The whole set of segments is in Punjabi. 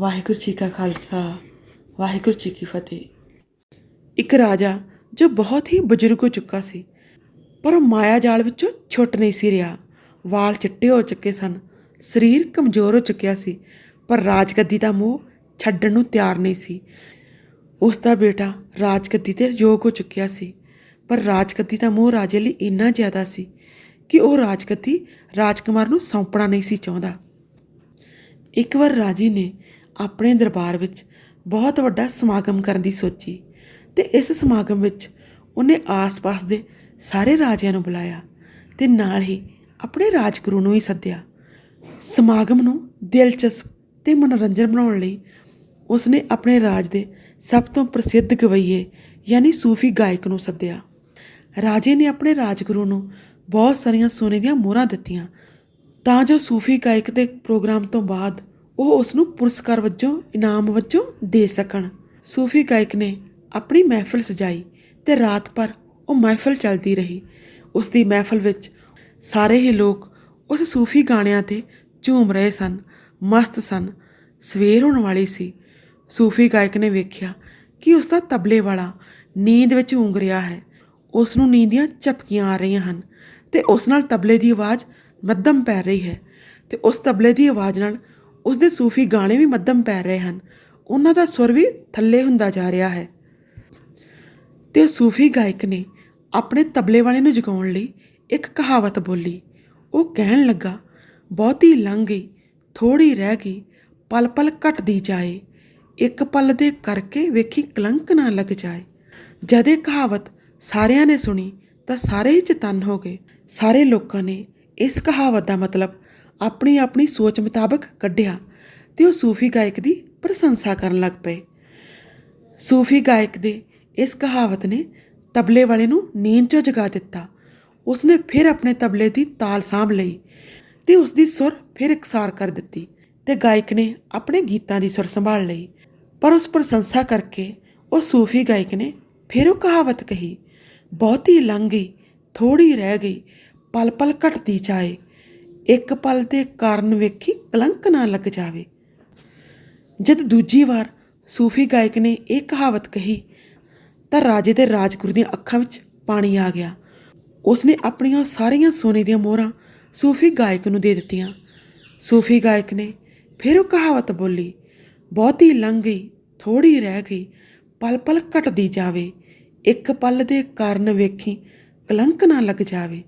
ਵਾਹਿਗੁਰੂ ਜੀ ਕਾ ਖਾਲਸਾ, ਵਾਹਿਗੁਰੂ ਜੀ ਕੀ ਫਤਿਹ। ਇੱਕ ਰਾਜਾ ਜੋ ਬਹੁਤ ਹੀ ਬਜ਼ੁਰਗ ਹੋ ਚੁੱਕਾ ਸੀ, ਪਰ ਉਹ ਮਾਇਆ ਜਾਲ ਵਿੱਚੋਂ ਛੁੱਟ ਨਹੀਂ ਸੀ ਰਿਹਾ। ਵਾਲ ਚਿੱਟੇ ਹੋ ਚੁੱਕੇ ਸਨ, ਸਰੀਰ ਕਮਜ਼ੋਰ ਹੋ ਚੁੱਕਿਆ ਸੀ, ਪਰ ਰਾਜਗੱਦੀ ਦਾ ਮੋਹ ਛੱਡਣ ਨੂੰ ਤਿਆਰ ਨਹੀਂ ਸੀ। ਉਸ ਦਾ ਬੇਟਾ ਰਾਜਗੱਦੀ ਤੇ ਯੋਗ ਹੋ ਚੁੱਕਿਆ ਸੀ, ਪਰ ਰਾਜਗੱਦੀ ਦਾ ਮੋਹ ਰਾਜੇ ਲਈ ਇੰਨਾ ਜ਼ਿਆਦਾ ਸੀ ਕਿ ਉਹ ਰਾਜਗੱਦੀ ਰਾਜਕੁਮਾਰ ਨੂੰ ਸੌਂਪਣਾ ਨਹੀਂ ਸੀ ਚਾਹੁੰਦਾ। ਇੱਕ ਵਾਰ ਰਾਜੇ ਨੇ ਆਪਣੇ ਦਰਬਾਰ ਵਿੱਚ ਬਹੁਤ ਵੱਡਾ ਸਮਾਗਮ ਕਰਨ ਦੀ ਸੋਚੀ ਤੇ ਇਸ ਸਮਾਗਮ ਵਿੱਚ ਉਹਨੇ ਆਸ-ਪਾਸ ਦੇ ਸਾਰੇ ਰਾਜਿਆਂ ਨੂੰ ਬੁਲਾਇਆ ਤੇ ਨਾਲ ਹੀ ਆਪਣੇ ਰਾਜਗੁਰੂ ਨੂੰ ਹੀ ਸੱਦਿਆ। ਸਮਾਗਮ ਨੂੰ ਦਿਲਚਸਪ ਤੇ ਮਨੋਰੰਜਨ ਬਣਾਉਣ ਲਈ ਉਸਨੇ ਆਪਣੇ ਰਾਜ ਦੇ ਸਭ ਤੋਂ ਪ੍ਰਸਿੱਧ ਗਵਈਏ, ਯਾਨੀ ਸੂਫੀ ਗਾਇਕ ਨੂੰ ਸੱਦਿਆ। ਰਾਜੇ ਨੇ ਆਪਣੇ ਰਾਜਗੁਰੂ ਨੂੰ ਬਹੁਤ ਸਾਰੀਆਂ ਸੋਨੇ ਦੀਆਂ ਮੋਹਰਾਂ ਦਿੱਤੀਆਂ। ਤਾਂ ਜੋ ਸੂਫੀ ਗਾਇਕ ਦੇ ਪ੍ਰੋਗਰਾਮ ਤੋਂ ਬਾਅਦ ਉਹ ਉਸ ਨੂੰ ਪੁਰਸਕਾਰ ਵਜੋਂ, ਇਨਾਮ ਵਜੋਂ ਦੇ ਸਕਣ। ਸੂਫੀ ਗਾਇਕ ਨੇ ਆਪਣੀ ਮਹਿਫਲ ਸਜਾਈ ਤੇ ਰਾਤ ਭਰ ਉਹ ਮਹਿਫਲ ਚੱਲਦੀ ਰਹੀ। ਉਸ ਦੀ ਮਹਿਫਲ ਵਿੱਚ ਸਾਰੇ ਹੀ ਲੋਕ ਉਸ ਸੂਫੀ ਗਾਣਿਆਂ ਤੇ ਝੂਮ ਰਹੇ ਸਨ, ਮਸਤ ਸਨ, ਸਵੇਰ ਹੋਣ ਵਾਲੀ ਸੀ। ਸੂਫੀ ਗਾਇਕ ਨੇ ਵੇਖਿਆ ਕਿ ਉਸ ਦਾ ਤਬਲੇ ਵਾਲਾ ਨੀਂਦ ਵਿੱਚ ਉਂਗ ਰਿਹਾ ਹੈ। ਉਸ ਨੂੰ ਨੀਂਦ ਦੀਆਂ ਝਪਕੀਆਂ ਆ ਰਹੀਆਂ ਹਨ ਤੇ ਉਸ ਨਾਲ ਤਬਲੇ ਦੀ ਆਵਾਜ਼ ਮੱਧਮ ਪੈ ਰਹੀ ਹੈ ਤੇ ਉਸ ਤਬਲੇ ਦੀ ਆਵਾਜ਼ ਨਾਲ ਉਸ ਦੇ ਸੂਫੀ ਗਾਣੇ ਵੀ ਮੱਧਮ ਪੈ ਰਹੇ ਹਨ। ਉਹਨਾਂ ਦਾ ਸੁਰ ਵੀ ਥੱਲੇ ਹੁੰਦਾ ਜਾ ਰਿਹਾ ਹੈ। ਤੇ ਉਹ ਸੂਫੀ ਗਾਇਕ ਨੇ ਆਪਣੇ ਤਬਲੇ ਵਾਲੇ ਨੂੰ ਜਗਾਉਣ ਲਈ ਇੱਕ ਕਹਾਵਤ ਬੋਲੀ। ਉਹ ਕਹਿਣ ਲੱਗਾ, ਬਹੁਤੀ ਲੰਘ ਗਈ ਥੋੜੀ ਰਹਿ ਗਈ ਪਲ ਪਲ ਘਟਦੀ ਜਾਏ। ਇੱਕ ਪਲ ਦੇ ਕਰਕੇ ਵੇਖੀ ਕਲੰਕ ਨਾ ਲੱਗ ਜਾਏ। ਜਦ ਇਹ ਕਹਾਵਤ ਸਾਰਿਆਂ ਨੇ ਸੁਣੀ ਤਾਂ ਸਾਰੇ ਹੀ ਚਤੰਨ ਹੋ ਗਏ। ਸਾਰੇ ਲੋਕਾਂ ਨੇ ਇਸ ਕਹਾਵਤ ਦਾ ਮਤਲਬ ਆਪਣੀ ਆਪਣੀ ਸੋਚ ਮੁਤਾਬਕ ਕੱਢਿਆ ਤੇ ਉਹ ਸੂਫੀ ਗਾਇਕ ਦੀ ਪ੍ਰਸ਼ੰਸਾ ਕਰਨ ਲੱਗ ਪਏ। ਸੂਫੀ ਗਾਇਕ ਦੇ ਇਸ ਕਹਾਵਤ ਨੇ ਤਬਲੇ ਵਾਲੇ ਨੂੰ ਨੀਂਦ 'ਚੋਂ ਜਗਾ ਦਿੱਤਾ। ਉਸਨੇ ਫਿਰ ਆਪਣੇ ਤਬਲੇ ਦੀ ਤਾਲ ਸਾਂਭ ਲਈ ਤੇ ਉਸ ਦੀ ਸੁਰ ਫਿਰ ਇਕਸਾਰ ਕਰ ਦਿੱਤੀ ਤੇ ਗਾਇਕ ਨੇ ਆਪਣੇ ਗੀਤਾਂ ਦੀ ਸੁਰ ਸੰਭਾਲ ਲਈ। ਪਰ ਉਸ ਪ੍ਰਸ਼ੰਸਾ ਕਰਕੇ ਉਹ ਸੂਫੀ ਗਾਇਕ ਨੇ ਫਿਰ ਉਹ ਕਹਾਵਤ ਕਹੀ, ਬਹੁਤੀ ਲੰਘ ਗਈ ਥੋੜੀ ਰਹਿ ਗਈ ਪਲ ਪਲ ਘਟਦੀ ਜਾਏ ਇੱਕ ਪਲ ਦੇ ਕਾਰਨ ਵੇਖੀ ਕਲੰਕ ਨਾ ਲੱਗ ਜਾਵੇ। ਜਦ ਦੂਜੀ ਵਾਰ ਸੂਫੀ ਗਾਇਕ ਨੇ ਇਹ ਕਹਾਵਤ ਕਹੀ, ਤਾਂ ਰਾਜੇ ਦੇ ਰਾਜਗੁਰੂ ਦੀਆਂ ਅੱਖਾਂ ਵਿੱਚ ਪਾਣੀ ਆ ਗਿਆ। ਉਸਨੇ ਆਪਣੀਆਂ ਸਾਰੀਆਂ ਸੋਨੇ ਦੀਆਂ ਮੋਹਰਾਂ ਸੂਫੀ ਗਾਇਕ ਨੂੰ ਦੇ ਦਿੱਤੀਆਂ। ਸੂਫੀ ਗਾਇਕ ਨੇ ਫਿਰ ਉਹ ਕਹਾਵਤ ਬੋਲੀ, ਬਹੁਤੀ ਲੰਘ ਗਈ ਥੋੜੀ ਰਹਿ ਗਈ ਪਲ ਪਲ ਘਟਦੀ ਜਾਵੇ। ਇੱਕ ਪਲ ਦੇ ਕਾਰਨ ਵੇਖੀ ਕਲੰਕ ਨਾ ਲੱਗ ਜਾਵੇ।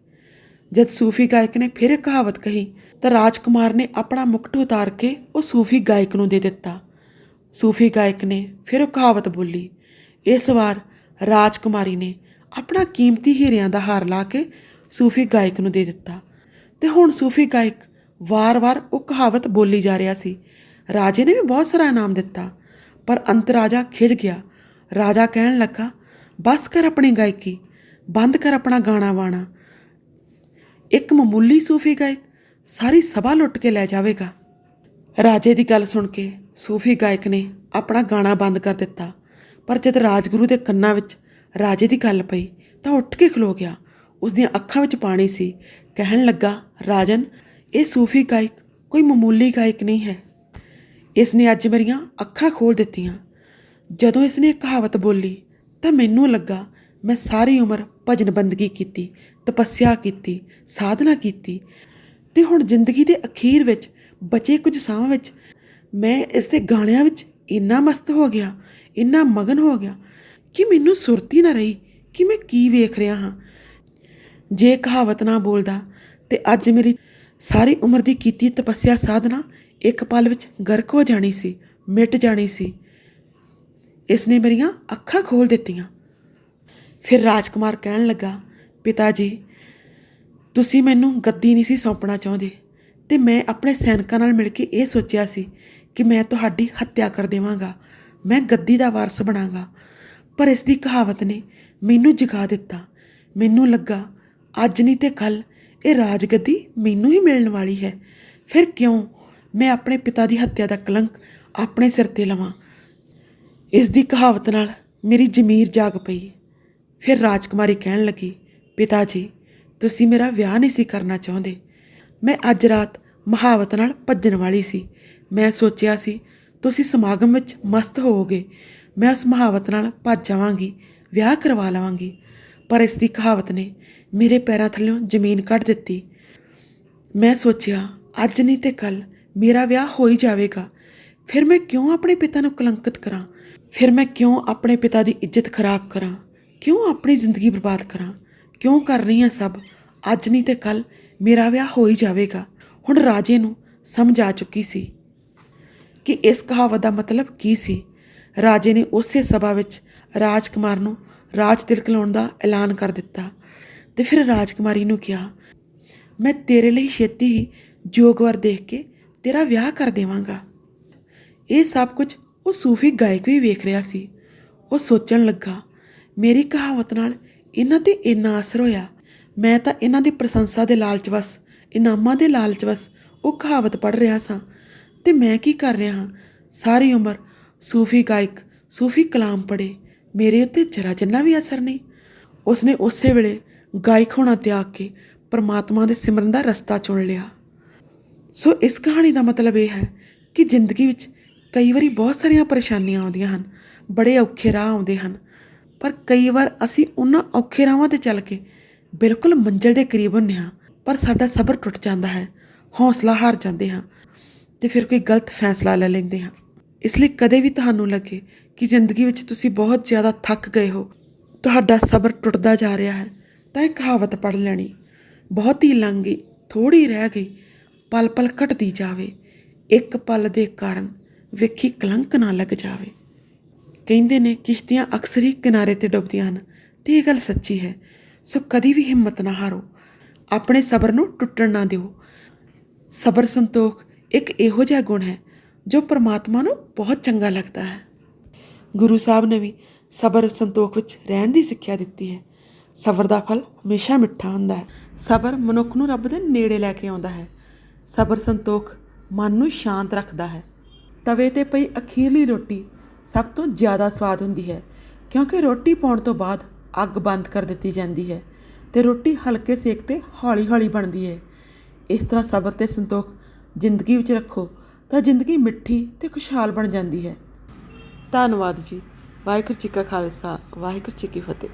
ਜਦ ਸੂਫੀ ਗਾਇਕ ਨੇ ਫਿਰ ਕਹਾਵਤ ਕਹੀ, ਤਾਂ ਰਾਜਕੁਮਾਰ ਨੇ ਆਪਣਾ ਮੁਕਟ ਉਤਾਰ ਕੇ ਉਹ ਸੂਫੀ ਗਾਇਕ ਨੂੰ ਦੇ ਦਿੱਤਾ। ਸੂਫੀ ਗਾਇਕ ਨੇ ਫਿਰ ਉਹ ਕਹਾਵਤ ਬੋਲੀ, ਇਸ ਵਾਰ ਰਾਜਕੁਮਾਰੀ ਨੇ ਆਪਣਾ ਕੀਮਤੀ ਹੀਰਿਆਂ ਦਾ ਹਾਰ ਲਾ ਕੇ ਸੂਫੀ ਗਾਇਕ ਨੂੰ ਦੇ ਦਿੱਤਾ। ਤੇ ਹੁਣ ਸੂਫੀ ਗਾਇਕ ਵਾਰ-ਵਾਰ ਉਹ ਕਹਾਵਤ ਬੋਲੀ ਜਾ ਰਿਹਾ ਸੀ। ਰਾਜੇ ਨੇ ਵੀ ਬਹੁਤ ਸਾਰਾ ਇਨਾਮ ਦਿੱਤਾ, ਪਰ ਅੰਤ ਰਾਜਾ ਖਿਜ ਗਿਆ। ਰਾਜਾ ਕਹਿਣ ਲੱਗਾ, ਬਸ ਕਰ ਆਪਣੀ ਗਾਇਕੀ, ਬੰਦ ਕਰ ਆਪਣਾ ਗਾਣਾ ਵਾਣਾ। ਇੱਕ ਮਾਮੂਲੀ ਸੂਫੀ ਗਾਇਕ ਸਾਰੀ ਸਭਾ ਲੁੱਟ ਕੇ ਲੈ ਜਾਵੇਗਾ। ਰਾਜੇ ਦੀ ਗੱਲ ਸੁਣ ਕੇ ਸੂਫੀ ਗਾਇਕ ਨੇ ਆਪਣਾ ਗਾਣਾ ਬੰਦ ਕਰ ਦਿੱਤਾ। ਪਰ ਜਦ ਰਾਜਗੁਰੂ ਦੇ ਕੰਨਾਂ ਵਿੱਚ ਰਾਜੇ ਦੀ ਗੱਲ ਪਈ ਤਾਂ ਉੱਠ ਕੇ ਖਲੋ ਗਿਆ। ਉਸ ਦੀਆਂ ਅੱਖਾਂ ਵਿੱਚ ਪਾਣੀ ਸੀ। ਕਹਿਣ ਲੱਗਾ, ਰਾਜਨ, ਇਹ ਸੂਫੀ ਗਾਇਕ ਕੋਈ ਮਾਮੂਲੀ ਗਾਇਕ ਨਹੀਂ ਹੈ। ਇਸ ਨੇ ਅੱਜ ਮੇਰੀਆਂ ਅੱਖਾਂ ਖੋਲ ਦਿੱਤੀਆਂ। ਜਦੋਂ ਇਸ ਨੇ ਕਹਾਵਤ ਬੋਲੀ ਤਾਂ ਮੈਨੂੰ ਲੱਗਾ ਮੈਂ ਸਾਰੀ ਉਮਰ ਭਜਨ ਬੰਦਗੀ ਕੀਤੀ, ਤਪੱਸਿਆ ਕੀਤੀ, ਸਾਧਨਾ ਕੀਤੀ ਤੇ ਹੁਣ ਜ਼ਿੰਦਗੀ ਦੇ ਅਖੀਰ ਵਿੱਚ, ਬਚੇ ਕੁਝ ਸਾਹਾਂ ਵਿੱਚ, ਮੈਂ ਇਸ ਦੇ ਗਾਣਿਆਂ ਵਿੱਚ ਇੰਨਾ ਮਸਤ ਹੋ ਗਿਆ, ਇੰਨਾ ਮਗਨ ਹੋ ਗਿਆ ਕਿ ਮੈਨੂੰ ਸੁਰਤੀ ਨਾ ਰਹੀ ਕਿ ਮੈਂ ਕੀ ਵੇਖ ਰਿਹਾ ਹਾਂ। ਜੇ ਕਹਾਵਤ ਨਾ ਬੋਲਦਾ, ਤੇ ਅੱਜ ਮੇਰੀ ਸਾਰੀ ਉਮਰ ਦੀ ਕੀਤੀ ਤਪੱਸਿਆ ਸਾਧਨਾ ਇੱਕ ਪਲ ਵਿੱਚ ਗਰਕ ਹੋ ਜਾਣੀ ਸੀ, ਮਿਟ ਜਾਣੀ ਸੀ। ਇਸ ਨੇ ਮੇਰੀਆਂ ਅੱਖਾਂ ਖੋਲ ਦਿੱਤੀਆਂ। ਫਿਰ ਰਾਜਕੁਮਾਰ ਕਹਿਣ ਲੱਗਾ, ਪਿਤਾ ਜੀ, ਤੁਸੀਂ ਮੈਨੂੰ ਗੱਦੀ ਨਹੀਂ ਸੀ ਸੌਂਪਣਾ ਚਾਹੁੰਦੇ ਤੇ ਮੈਂ ਆਪਣੇ ਸੈਨਿਕਾਂ ਨਾਲ ਮਿਲ ਕੇ ਇਹ ਸੋਚਿਆ ਸੀ ਕਿ ਮੈਂ ਤੁਹਾਡੀ ਹੱਤਿਆ ਕਰ ਦੇਵਾਂਗਾ, ਮੈਂ ਗੱਦੀ ਦਾ ਵਾਰਸ ਬਣਾਂਗਾ, ਪਰ ਇਸ ਦੀ ਕਹਾਵਤ ਨੇ ਮੈਨੂੰ ਜਗਾ ਦਿੱਤਾ। ਮੈਨੂੰ ਲੱਗਾ, ਅੱਜ ਨਹੀਂ ਤੇ ਕੱਲ ਇਹ ਰਾਜਗੱਦੀ ਮੈਨੂੰ ਹੀ ਮਿਲਣ ਵਾਲੀ ਹੈ। ਫਿਰ ਕਿਉਂ ਮੈਂ ਆਪਣੇ ਪਿਤਾ ਦੀ ਹੱਤਿਆ ਦਾ ਕਲੰਕ ਆਪਣੇ ਸਿਰ ਤੇ ਲਵਾਂ? ਇਸ ਦੀ ਕਹਾਵਤ ਨਾਲ ਮੇਰੀ ਜ਼ਮੀਰ ਜਾਗ ਪਈ। ਫਿਰ ਰਾਜਕੁਮਾਰੀ ਕਹਿਣ ਲੱਗੀ, ਪਿਤਾ ਜੀ, ਤੁਸੀਂ ਮੇਰਾ ਵਿਆਹ ਨਹੀਂ ਸੀ ਕਰਨਾ ਚਾਹੁੰਦੇ। ਮੈਂ ਅੱਜ ਰਾਤ ਮਹਾਵਤ ਨਾਲ ਭੱਜਣ ਵਾਲੀ ਸੀ। ਮੈਂ ਸੋਚਿਆ ਸੀ, ਤੁਸੀਂ ਸਮਾਗਮ ਵਿੱਚ ਮਸਤ ਹੋਵੋਗੇ। ਮੈਂ ਉਸ ਮੁਹਾਵਤ ਨਾਲ ਭੱਜ ਜਾਵਾਂਗੀ ਵਿਆਹ ਕਰਵਾ ਲਵਾਂਗੀ। ਪਰ ਇਸ ਦੀ ਕਹਾਵਤ ਨੇ ਮੇਰੇ ਪੈਰਾਂ ਥੱਲਿਓਂ ਜ਼ਮੀਨ ਕੱਢ ਦਿੱਤੀ। ਮੈਂ ਸੋਚਿਆ, ਅੱਜ ਨਹੀਂ ਤੇ ਕੱਲ ਮੇਰਾ ਵਿਆਹ ਹੋ ਹੀ ਜਾਵੇਗਾ। ਫਿਰ ਮੈਂ ਕਿਉਂ ਆਪਣੇ ਪਿਤਾ ਨੂੰ ਕਲੰਕਿਤ ਕਰਾਂ? ਫਿਰ ਮੈਂ ਕਿਉਂ ਆਪਣੇ ਪਿਤਾ ਦੀ ਇੱਜ਼ਤ ਖਰਾਬ ਕਰਾਂ? ਕਿਉਂ ਆਪਣੀ ਜ਼ਿੰਦਗੀ ਬਰਬਾਦ ਕਰਾਂ? ਕਿਉਂ ਕਰ ਰਹੀ ਹਾਂ ਸਭ? ਅੱਜ ਨਹੀਂ ਤੇ ਕੱਲ ਮੇਰਾ ਵਿਆਹ ਹੋ ਹੀ ਜਾਵੇਗਾ। ਹੁਣ ਰਾਜੇ ਨੂੰ ਸਮਝ ਆ ਚੁੱਕੀ ਸੀ ਕਿ ਇਸ ਕਹਾਵਤ ਦਾ ਮਤਲਬ ਕੀ ਸੀ। ਰਾਜੇ ਨੇ ਉਸੇ ਸਭਾ ਵਿੱਚ ਰਾਜਕੁਮਾਰ ਨੂੰ ਰਾਜ ਤਿਲਕ ਲਾਉਣ ਦਾ ਐਲਾਨ ਕਰ ਦਿੱਤਾ ਤੇ ਫਿਰ ਰਾਜਕੁਮਾਰੀ ਨੂੰ ਕਿਹਾ, ਮੈਂ ਤੇਰੇ ਲਈ ਛੇਤੀ ਹੀ ਜੋਗਵਰ ਦੇਖ ਕੇ ਤੇਰਾ ਵਿਆਹ ਕਰ ਦੇਵਾਂਗਾ। ਇਹ ਸਭ ਕੁਝ ਉਹ ਸੂਫੀ ਗਾਇਕ ਵੀ ਵੇਖ ਰਿਹਾ ਸੀ। ਉਹ ਸੋਚਣ ਲੱਗਾ ਮੇਰੀ ਕਹਾਵਤ ਨਾਲ ਇਹਨਾਂ ਤੇ ਇੰਨਾ ਅਸਰ ਹੋਇਆ। ਮੈਂ ਤਾਂ ਇਹਨਾਂ ਦੀ ਪ੍ਰਸ਼ੰਸਾ ਦੇ ਲਾਲਚ ਵਸ, ਇਨਾਮਾਂ ਦੇ ਲਾਲਚ ਵਸ ਉਹ ਕਹਾਵਤ ਪੜ੍ਹ ਰਿਹਾ ਸਾਂ। ਤੇ ਮੈਂ ਕੀ ਕਰ ਰਿਹਾ ਹਾਂ? ਸਾਰੀ ਉਮਰ ਸੂਫੀ ਗਾਇਕ, ਸੂਫੀ ਕਲਾਮ ਪੜ੍ਹੇ, ਮੇਰੇ ਉੱਤੇ ਜਰਾ ਜਿੰਨਾ ਵੀ ਅਸਰ ਨਹੀਂ। ਉਸਨੇ ਉਸੇ ਵੇਲੇ ਗਾਇਕ ਹੋਣਾ ਤਿਆਗ ਕੇ ਪਰਮਾਤਮਾ ਦੇ ਸਿਮਰਨ ਦਾ ਰਸਤਾ ਚੁਣ ਲਿਆ। ਸੋ ਇਸ ਕਹਾਣੀ ਦਾ ਮਤਲਬ ਇਹ ਹੈ ਕਿ ਜ਼ਿੰਦਗੀ ਵਿੱਚ ਕਈ ਵਾਰੀ ਬਹੁਤ ਸਾਰੀਆਂ ਪਰੇਸ਼ਾਨੀਆਂ ਆਉਂਦੀਆਂ ਹਨ, ਬੜੇ ਔਖੇ ਰਾਹ ਆਉਂਦੇ ਹਨ ਪਰ ਕਈ ਵਾਰ ਅਸੀਂ ਉਹਨਾਂ ਔਖੇ ਰਾਹਾਂ ਤੇ ਚੱਲ ਕੇ ਬਿਲਕੁਲ ਮੰਜ਼ਿਲ ਦੇ ਕਰੀਬ ਹੁੰਦੇ ਹਾਂ, ਪਰ ਸਾਡਾ ਸਬਰ ਟੁੱਟ ਜਾਂਦਾ ਹੈ, ਹੌਸਲਾ ਹਾਰ ਜਾਂਦੇ ਹਾਂ ਤੇ ਫਿਰ ਕੋਈ ਗਲਤ ਫੈਸਲਾ ਲੈ ਲੈਂਦੇ ਹਾਂ। ਇਸ ਲਈ ਕਦੇ ਵੀ ਤੁਹਾਨੂੰ ਲੱਗੇ ਕਿ ਜ਼ਿੰਦਗੀ ਵਿੱਚ ਤੁਸੀਂ ਬਹੁਤ ਜ਼ਿਆਦਾ ਥੱਕ ਗਏ ਹੋ, ਤੁਹਾਡਾ ਸਬਰ ਟੁੱਟਦਾ ਜਾ ਰਿਹਾ ਹੈ, ਤਾਂ ਇਹ ਕਹਾਵਤ ਪੜ੍ਹ ਲੈਣੀ, ਬਹੁਤ ਹੀ ਲੰਘ ਗਈ ਥੋੜੀ ਰਹਿ ਗਈ ਪਲ ਪਲ ਘਟਦੀ ਜਾਵੇ, ਇੱਕ ਪਲ ਦੇ ਕਾਰਨ ਵੇਖੀ ਕਲੰਕ ਨਾ ਲੱਗ ਜਾਵੇ। ਕਹਿੰਦੇ ਨੇ ਕਿਸ਼ਤੀਆਂ ਅਕਸਰ ਹੀ ਕਿਨਾਰੇ ਤੇ ਡੁੱਬਦੀਆਂ ਹਨ ਤੇ ਇਹ ਗੱਲ ਸੱਚੀ ਹੈ, ਸੋ ਕਦੀ ਵੀ ਹਿੰਮਤ ਨਾ ਹਾਰੋ। ਆਪਣੇ ਸਬਰ ਨੂੰ ਟੁੱਟਣ ਨਾ ਦਿਓ। ਸਬਰ ਸੰਤੋਖ ਇੱਕ ਇਹੋ ਜਿਹਾ ਗੁਣ ਹੈ ਜੋ ਪਰਮਾਤਮਾ ਨੂੰ ਬਹੁਤ ਚੰਗਾ ਲੱਗਦਾ ਹੈ। ਗੁਰੂ ਸਾਹਿਬ ਨੇ ਵੀ ਸਬਰ ਸੰਤੋਖ ਵਿੱਚ ਰਹਿਣ ਦੀ ਸਿੱਖਿਆ ਦਿੱਤੀ ਹੈ। ਸਬਰ ਦਾ ਫਲ ਹਮੇਸ਼ਾ ਮਿੱਠਾ ਹੁੰਦਾ ਹੈ। ਸਬਰ ਮਨੁੱਖ ਨੂੰ ਰੱਬ ਦੇ ਨੇੜੇ ਲੈ ਕੇ ਆਉਂਦਾ ਹੈ। ਸਬਰ ਸੰਤੋਖ ਮਨ ਨੂੰ ਸ਼ਾਂਤ ਰੱਖਦਾ ਹੈ। ਤਵੇ ਤੇ ਪਈ ਅਖੀਰਲੀ ਰੋਟੀ ਸਭ ਤੋਂ ਜ਼ਿਆਦਾ ਸਵਾਦ ਹੁੰਦੀ ਹੈ, ਕਿਉਂਕਿ ਰੋਟੀ ਪਾਉਣ ਤੋਂ ਬਾਅਦ ਅੱਗ ਬੰਦ ਕਰ ਦਿੱਤੀ ਜਾਂਦੀ ਹੈ ਤੇ ਰੋਟੀ ਹਲਕੇ ਸੇਕ ਤੇ ਹੌਲੀ-ਹੌਲੀ ਬਣਦੀ ਹੈ। ਇਸ ਤਰ੍ਹਾਂ ਸਬਰ ਤੇ ਸੰਤੋਖ ਜ਼ਿੰਦਗੀ ਵਿੱਚ ਰੱਖੋ ਤਾਂ ਜ਼ਿੰਦਗੀ ਮਿੱਠੀ ਤੇ ਖੁਸ਼ਹਾਲ ਬਣ ਜਾਂਦੀ ਹੈ। ਧੰਨਵਾਦ ਜੀ। ਵਾਹਿਗੁਰੂ ਜੀ ਕਾ ਖਾਲਸਾ, ਵਾਹਿਗੁਰੂ ਜੀ ਕੀ ਫਤਿਹ।